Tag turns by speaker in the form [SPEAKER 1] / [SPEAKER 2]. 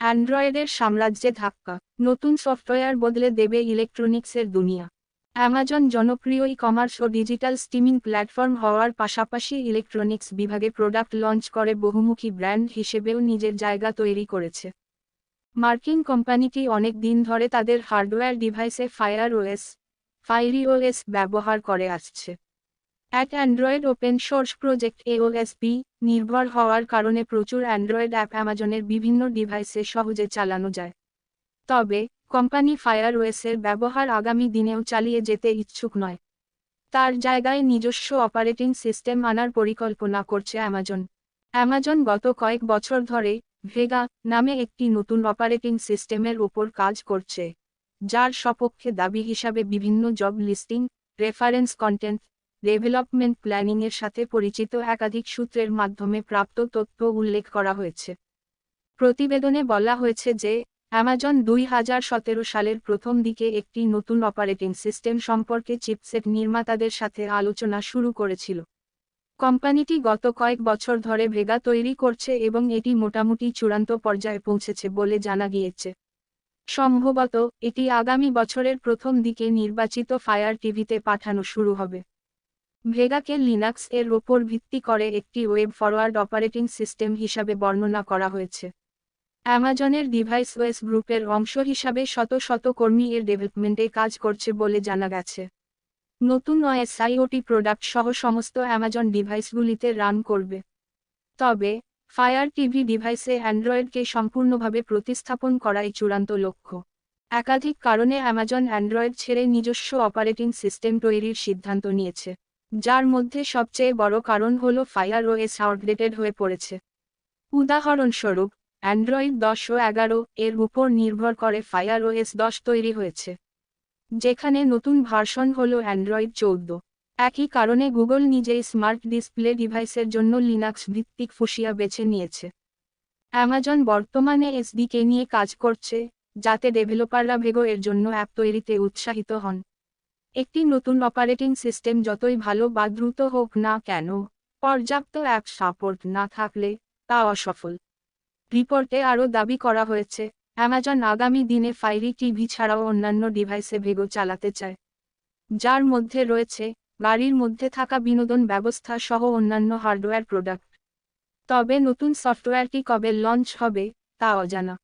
[SPEAKER 1] অ্যান্ড্রয়েডের সাম্রাজ্যে ধাক্কা। নতুন সফটওয়্যার বদলে দেবে ইলেকট্রনিক্সের দুনিয়া। অ্যামাজন জনপ্রিয় ই কমার্স ও ডিজিটাল স্টিমিং প্ল্যাটফর্ম হওয়ার পাশাপাশি ইলেকট্রনিক্স বিভাগে প্রোডাক্ট লঞ্চ করে বহুমুখী ব্র্যান্ড হিসেবেও নিজের জায়গা তৈরি করেছে। মার্কিন কোম্পানিটি অনেক দিন ধরে তাদের হার্ডওয়্যার ডিভাইসে ফায়ার ওএস ফাইরি ওএস ব্যবহার করে আসছে। এক Android open source project AOSP নির্ভর হওয়ার কারণে প্রচুর অ্যান্ড্রয়েড অ্যাপ অ্যামাজনের বিভিন্ন ডিভাইসে সহজে চালানো যায়। তবে, কোম্পানি ফায়ার ওয়েসের ব্যবহার আগামী দিনেও চালিয়ে যেতে ইচ্ছুক নয়। তার জায়গায় নিজস্ব অপারেটিং সিস্টেম আনার পরিকল্পনা করছে অ্যামাজন অ্যামাজন গত কয়েক বছর ধরে ভেগা নামে একটি নতুন অপারেটিং সিস্টেমের ওপর কাজ করছে। যার সপক্ষে দাবি হিসাবে বিভিন্ন job listing reference content development প্ল্যানিংয়ের সাথে পরিচিত একাধিক সূত্রের মাধ্যমে প্রাপ্ত তথ্য উল্লেখ করা হয়েছে। প্রতিবেদনে বলা হয়েছে যে অ্যামাজন দুই হাজার সতেরো সালের প্রথম দিকে একটি নতুন অপারেটিং সিস্টেম সম্পর্কে চিপসেট নির্মাতাদের সাথে আলোচনা শুরু করেছিল। কোম্পানিটি গত কয়েক বছর ধরে ভেগা তৈরি করছে এবং এটি মোটামুটি চূড়ান্ত পর্যায়ে পৌঁছেছে বলে জানা গিয়েছে। সম্ভবত, এটি আগামী বছরের প্রথম দিকে নির্বাচিত ফায়ার টিভিতে পাঠানো শুরু হবে। ভেগাকে লিনাক্স এর ওপর ভিত্তি করে একটি ওয়েব ফরওয়ার্ড অপারেটিং সিস্টেম হিসাবে বর্ণনা করা হয়েছে। অ্যামাজনের ডিভাইস ওয়েস গ্রুপের অংশ হিসাবে শত শত কর্মী এর ডেভেলপমেন্টে কাজ করছে বলে জানা গেছে। নতুন ওএস আইওটি প্রোডাক্ট সহ সমস্ত অ্যামাজন ডিভাইসগুলিতে রান করবে। তবে ফায়ার টিভি ডিভাইসে অ্যান্ড্রয়েডকে সম্পূর্ণভাবে প্রতিস্থাপন করাই চূড়ান্ত লক্ষ্য। একাধিক কারণে অ্যামাজন অ্যান্ড্রয়েড ছেড়ে নিজস্ব অপারেটিং সিস্টেম তৈরির সিদ্ধান্ত নিয়েছে, যার মধ্যে সবচেয়ে বড় কারণ হল ফায়ার ওএস আউটডেটেড হয়ে পড়েছে। উদাহরণস্বরূপ, অ্যান্ড্রয়েড দশ ও এগারো এর উপর নির্ভর করে ফায়ার ওএস দশ তৈরি হয়েছে, যেখানে নতুন ভার্সন হল অ্যান্ড্রয়েড চৌদ্দ। একই কারণে গুগল নিজেই স্মার্ট ডিসপ্লে ডিভাইসের জন্য লিনাক্স ভিত্তিক ফুসিয়া বেছে নিয়েছে। অ্যামাজন বর্তমানে এসডিকে নিয়ে কাজ করছে, যাতে ডেভেলপাররা ভেগো এর জন্য অ্যাপ তৈরিতে উৎসাহিত হন। একটি নতুন অপারেটিং সিস্টেম যতই ভালো বা দ্রুত হোক না কেন, পর্যাপ্ত অ্যাপ সাপোর্ট না থাকলে তা অসফল। রিপোর্টে আরও দাবি করা হয়েছে, অ্যামাজন আগামী দিনে ফাইরি টিভি ছাড়াও অন্যান্য ডিভাইসে ভেগো চালাতে চায়, যার মধ্যে রয়েছে গাড়ির মধ্যে থাকা বিনোদন ব্যবস্থা সহ অন্যান্য হার্ডওয়্যার প্রোডাক্ট। তবে নতুন সফটওয়্যারটি কবে লঞ্চ হবে তা অজানা।